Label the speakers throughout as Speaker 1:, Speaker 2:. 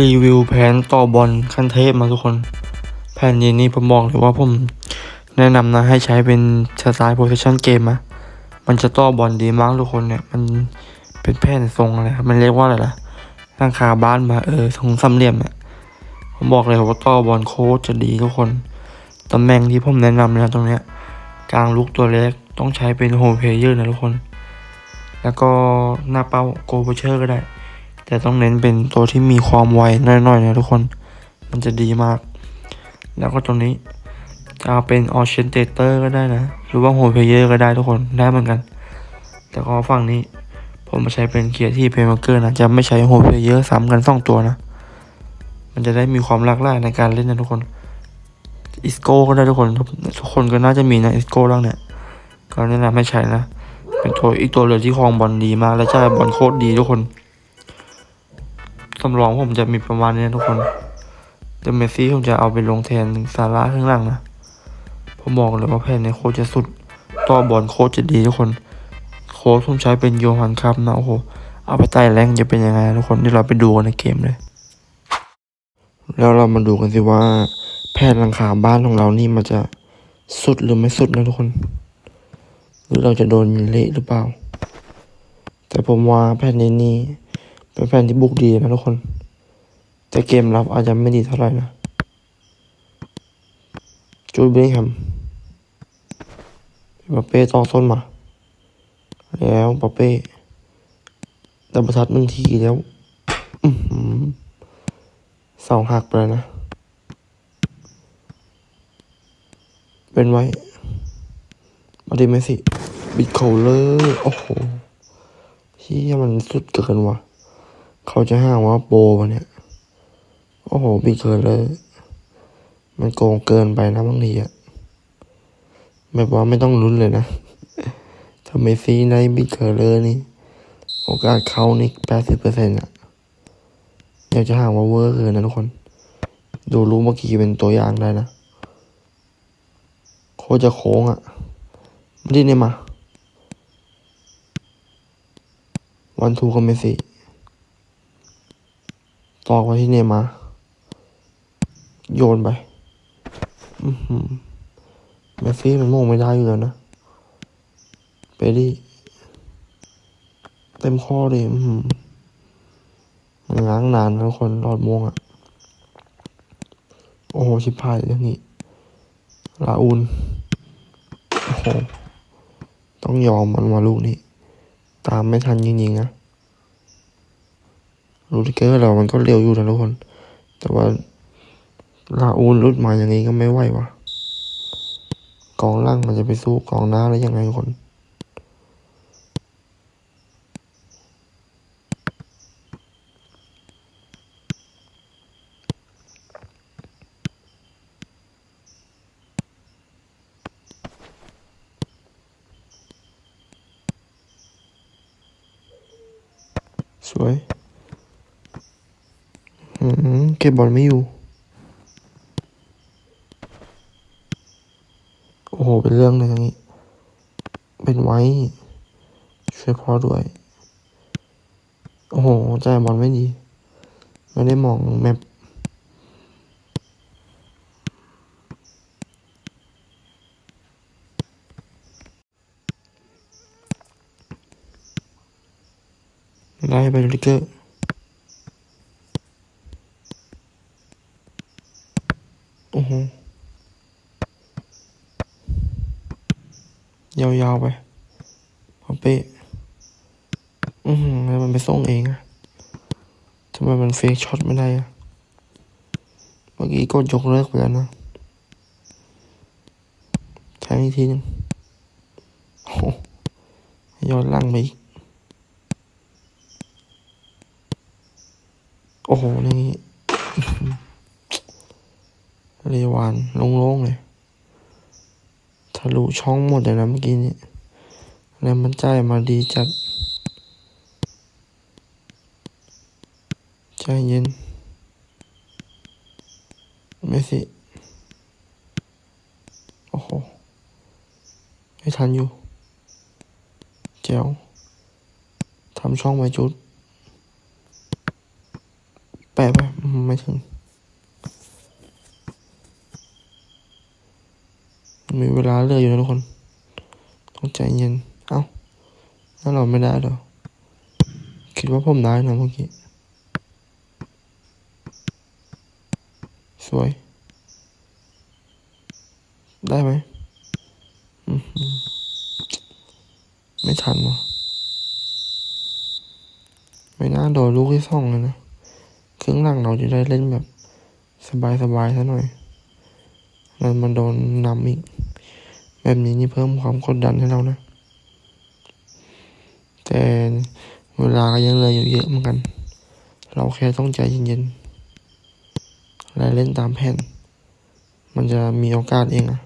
Speaker 1: รีวิวแผนต่อบอลขั้นเทพมาทุกคน แผนนี้นี่ผมบอกเลยว่าผมแนะนำนะให้ใช้เป็นสไตล์โพสชั่นเกมนะมันจะต่อบอลดีมากทุกคนเนี่ย มันเป็นแผ่นทรงอะไรมันเรียกว่าอะไรล่ะร่างคาบ้านมาเออทรงสามเหลี่ยมเนี่ยผมบอกเลยว่าต่อบอลโคตรจะดีทุกคนตำแหน่งที่ผมแนะนำนะตรงเนี้ยกลางลุกตัวเล็กต้องใช้เป็นโฮมเพลเยอร์นะทุกคน แล้วก็หน้าเป้าโกเบเชอร์ก็ได้ แต่ต้องเน้นเป็นตัวที่มีความไวหน่อยๆนะทุกคน มันจะดีมาก แล้วก็ตรงนี้จะเอาเป็นออเชนเตเตอร์ก็ได้นะ หรือว่าโฮเพเยอร์ก็ได้ทุกคนได้เหมือนกัน แต่ก็ฝั่งนี้ผมมาใช้เป็นเกียร์ที่เพย์มาเกอร์นะ จะไม่ใช้โฮเพเยอร์ซ้ำกันสองตัวนะ มันจะได้มีความหลากหลายในการเล่นนะทุกคนอิสโก้ก็ได้ทุกคน ทุกคนก็น่าจะมีนะอิสโก้แล้วเนี่ยก็แนะนำให้ใช้นะ เป็นตัวอีกตัวเรือที่ครองบอลดีมาก และจ่ายบอลโคตรดีทุกคน สำรองผมจะมีประมาณนี้นะทุกคนแต่เมสซี่ผมจะเอาไปลงแทนซาร่าข้างหลังนะ ผมบอกเลยว่าแผนในโคตรจะสุด ต่อบอลโคตรจะดีทุกคน โค้ชผมใช้เป็นโยฮันครับนะโอ้โห เอาไปใต้แรงจะเป็นยังไงทุกคนที่เราไปดูกันในเกมเลย แล้วเรามาดูกันสิว่าแผนหลังคาบ้านของเรานี่มันจะสุดหรือไม่สุดนะทุกคน หรือเราจะโดนเละหรือเปล่า แต่ผมว่าแผนนี้นี่ เป็นแผนที่บุกดีนะทุกคน แต่เกมรับอาจจะไม่ดีเท่าไหร่นะจูดเบคแฮมปาเป้ต่อส้นมา แล้วปาเป้ดับเบิลทัดหนึ่งทีแล้วสอหือเสาหักไปแล้วนะ เป็นไว้ มาดิเมสซี่บิดโคเลอร์ โอ้โหเฮียมันสุดเกินว่ะ เขาจะห้างว่าโปรเนี่ย โอ้โหบิเกินเลย มันโกงเกินไปนะบางทีอะแบบว่าไม่ต้องลุ้นเลยนะถ้าเมซี่ได้บิเกินเลยนี่ โอกาสเขานี่แปดสิบเปอร์เซ็นต์อะอยากจะห่างว่าเวอร์เกินนะทุกคน ดูรู้เมื่อกี้เป็นตัวอย่างได้นะโคจะโค้งอะไม่ได้เนี่ยมา วันทูกับเมซี่ ตอกไว้ที่เนมา โยนไปอือหือเมสซี่มันโมงไม่ได้อยู่แล้วนะเปดี้เต็มข้อเลยอืมันง้างนานทุกคนรอดโมงอะ่ะ โอ้โห ชิบหายเรื่องนี้ลาอูนโอ้โห ต้องยอมมันมาลูกนี้ ตามไม่ทันจริงๆนะ ลูดเกอร์เรามันก็เร็วอยู่นะทุกคน แต่ว่าลาอูนรุดมาอย่างนี้ก็ไม่ไหววะกองล่างมันจะไปสู้กองหน้าแล้วยังไงทุกคนสวย เก็บบอลไม่อยู่ โอ้โห เป็นเรื่องเลยอย่างนี้ เป็นไว้ ช่วยพ่อด้วย โอ้โหจ่ายบอลไม่ดี ไม่ได้มองแมปได้ไปลิเกอร์ โอ้โห ยาวๆไปพอเป๊ะอือหือแล้วมันไปส่งเองอะทำไมมันเฟกช็อตไม่ได้อะเมื่อกี้กดยกเลิกไปแล้วนะใช้อีกทีนึงโอ้ย้อนหลังไปอีกโอ้โห นี่เรวานโล่งๆเลยะลุช่องหมดเลยนะเมื่อกี้นี้แล้วมันจ่ายมาดีจัดใจเย็นไม่สิโอ้โหไม่ทันอยู่แจ๋วทำช่องไว้จุดแปะไปไม่ถึง มีเวลาเหลืออยู่นะทุกคน ต้องใจเย็น เอ้าถ้าเราไม่ได้เหรอ คิดว่าผมได้นะเมื่อกี้ สวย ได้ไหมอื้อหือไม่ทันวะไม่น่าโดนลูกที่สองเลยนะ ครึ่งหลังเราจะได้เล่นแบบ สบายๆซะหน่อย แล้วมันโดนนำอีก แบบนี้นี่เพิ่มความกดดันให้เรานะ แต่เวลาก็ยังเหลืออยู่เยอะเหมือนกัน เราแค่ต้องใจเย็นๆ และเล่นตามแผน มันจะมีโอกาสเองอะ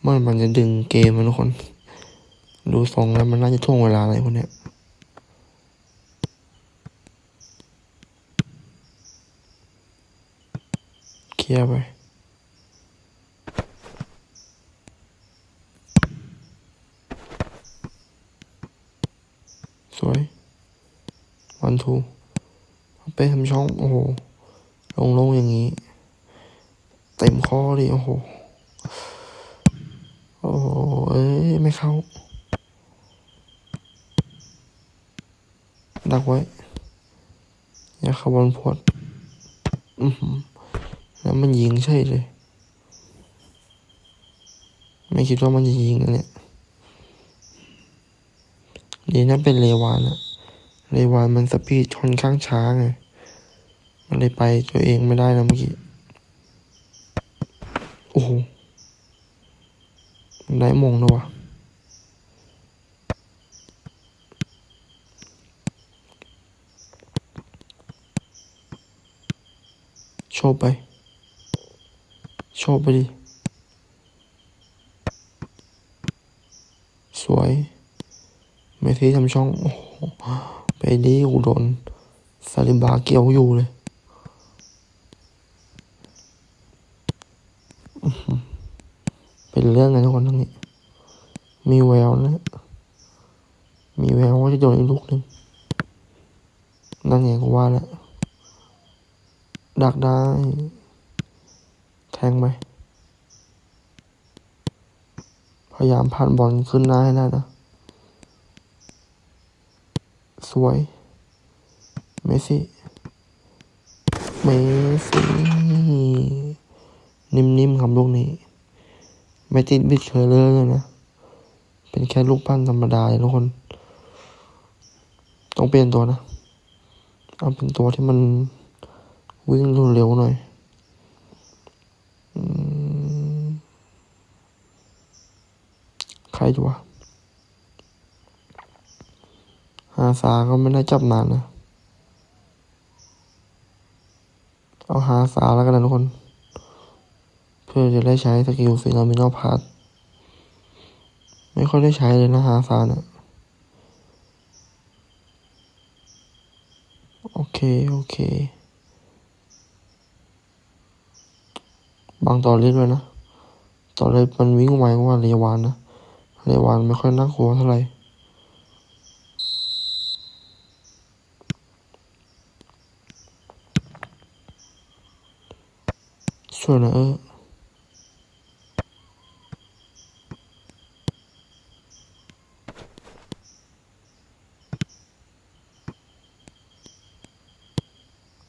Speaker 1: เมื่อมันจะดึงเกมมันทุกคน ดูทรงแล้วมันน่าจะท่วงเวลาอะไรพวกเนี้ยเคลียร์ไปสวยวันทูไปทำช่อง โอ้โห ลงลงอย่างนี้ เต็มข้อเลยโอ้โห โอ้โห เอ้ย ไม่เข้า ดักไว้ อย่าข้าบอลพวดอือหือแล้วมันยิงใช่เลย ไม่คิดว่ามันจะยิงนะเนี่ยดีนะเป็นเลวานอะเลวานมันสปีดค่อนข้างช้าไง มันเลยไปตัวเองไม่ได้นะเมื่อกี้ โอ้โหได้มงนะวะ ว์ไป โชว์ไปดิ สวยเมสซี่ทำช่อง โอ้โห ไปดีกูโดนซาลิบาเกี่ยวอยู่เลยเป็นเรื่องกันทุกคนทั้งนี้ มีแววนะ มีแววว่าจะโดนอีกลูกหนึ่งนั่นไงกูว่าแล้ว ดักได้ แทงไหม พยายามผ่านบอลขึ้นหน้าให้ได้นะ สวย เมสซี่ เมสซี่ นิ่มๆครับลูกนี้ ไม่ติดบิดเคอร์เลอร์เลยนะ เป็นแค่ลูกปั้นธรรมดาเลยทุกคน ต้องเปลี่ยนตัวนะ เอาเป็นตัวที่มัน วิ่งเร็วๆหน่อยใครดีวะฮาซาก็ไม่ได้จับนานนะ เอาฮาซาแล้วกันนะทุกคน เพื่อจะได้ใช้สกิลฟิโนมินอลพาร์ไม่ค่อยได้ใช้เลยนะฮาซาเนี่ยโอเค โอเค บางต่อเล่นด้วยนะต่อเลยมันวิ่งไวกว่าเรวานนะ เรวานไม่ค่อยน่ากลัวเท่าไหร่สวยนะเออ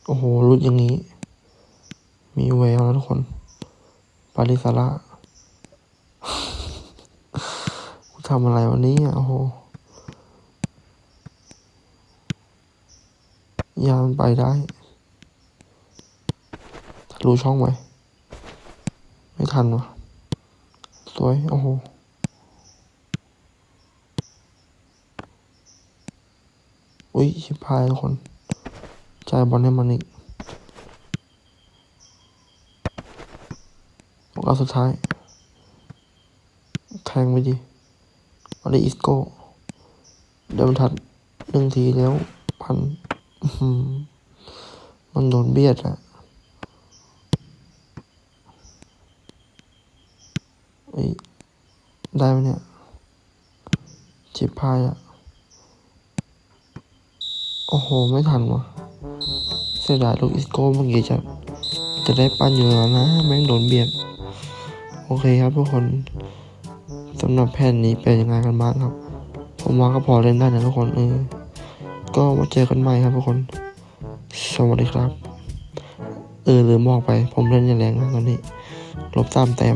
Speaker 1: โอ้โหรุดอย่างนี้ มีแววแล้วทุกคน ปาริสาระกูทำอะไรวันนี้อะโอ้โหยามันไปได้ทะลุช่องไหมไม่ทันวะสวย โอ้โหอุ้ยชิบหายทุกคน จ่ายบอลให้มันอีก โอกาสุดท้าย แทงไปดิมาดิอิสโก้ เดินทัดหนึ่งทีแล้วพัน มันโดนเบียดอะเอ้ได้ไหมเนี่ยจิบพายอะโอ้โห ไม่ทันวะเสียดายลูกอิสโก้เมื่อกี้จะจะได้ปั้นอยู่แล้วนะ แม่งโดนเบียด โอเคครับทุกคนสำหรับแผ่นนี้เป็นยังไงกันบ้างครับ ผมว่าก็พอเล่นได้นะทุกคนเออก็มาเจอกันใหม่ครับทุกคน สวัสดีครับ เออลืมบอกไป ผมเล่นอย่างแรงนะตอนนี้ลบตามแต้ม